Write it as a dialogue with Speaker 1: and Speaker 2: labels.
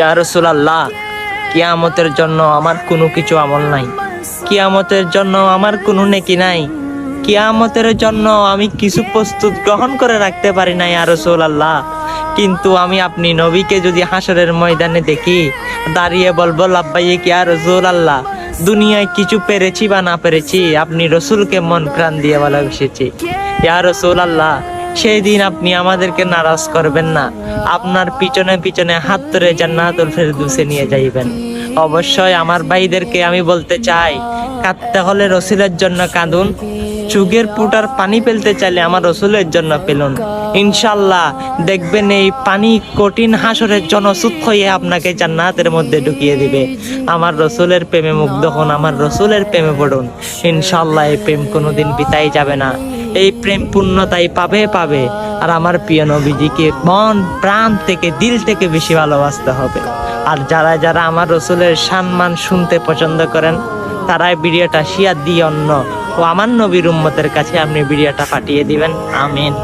Speaker 1: ইয়া রসুলাল্লাহ, কিয়ামতের জন্য আমার কোনো কিছু আমল নাই। কিয়ামতের জন্য আমার কোনো নেকি নাই। কিয়ামতের জন্য আমি কিছু প্রস্তুত গ্রহণ করে রাখতে পারি না, ইয়া রসুলাল্লাহ। কিন্তু আমি আপনি নবীকে যদি হাসরের ময়দানে দেখি, দাঁড়িয়ে বলব লাব্বাইয়ে কি আর রসুল আল্লাহ দুনিয়ায় কিছু পেরেছি বা না পেরেছি, আপনি রসুলকে মন প্রাণ দিয়ে ভালোবেসেছি। ইয়া রসুল আল্লাহ সেই দিন আপনি আমাদেরকে নারাজ করবেন না। আপনার পিছনে পিছনে হাত ধরে জান্নাতুল ফেরদৌসে নিয়ে যাইবেন। অবশ্যই আমার ভাইদেরকে আমি বলতে চাই, কাঁদতে হলে রসুলের জন্য কাঁদুন। চুগের পুটার পানি ফেলতে চাইলে আমার রসুলের জন্য পেলুন ইনশাল্লাহ দেখবেন এই পানি কঠিন হাসরের জনসুখ হয়ে আপনাকে জান্নাতের মধ্যে ঢুকিয়ে দিবে। আমার রসুলের প্রেমে মুগ্ধ হন, আমার রসুলের প্রেমে পড়ুন। ইনশাল্লাহ এই প্রেম কোনোদিন বিতাই যাবে না। এই প্রেম পূর্ণতাই পাবে পাবে। আর আমার প্রিয় নবীজিকে মন, প্রাণ থেকে, দিল থেকে বেশি ভালোবাসতে হবে। আর যারা যারা আমার রসুলের সম্মান শুনতে পছন্দ করেন, তারাই বিড়িয়াটা শেয়ার দিয়ে অন্য ও আমার নবীর উম্মতের কাছে আপনি বিড়িয়াটা পাঠিয়ে দিবেন। আমিন।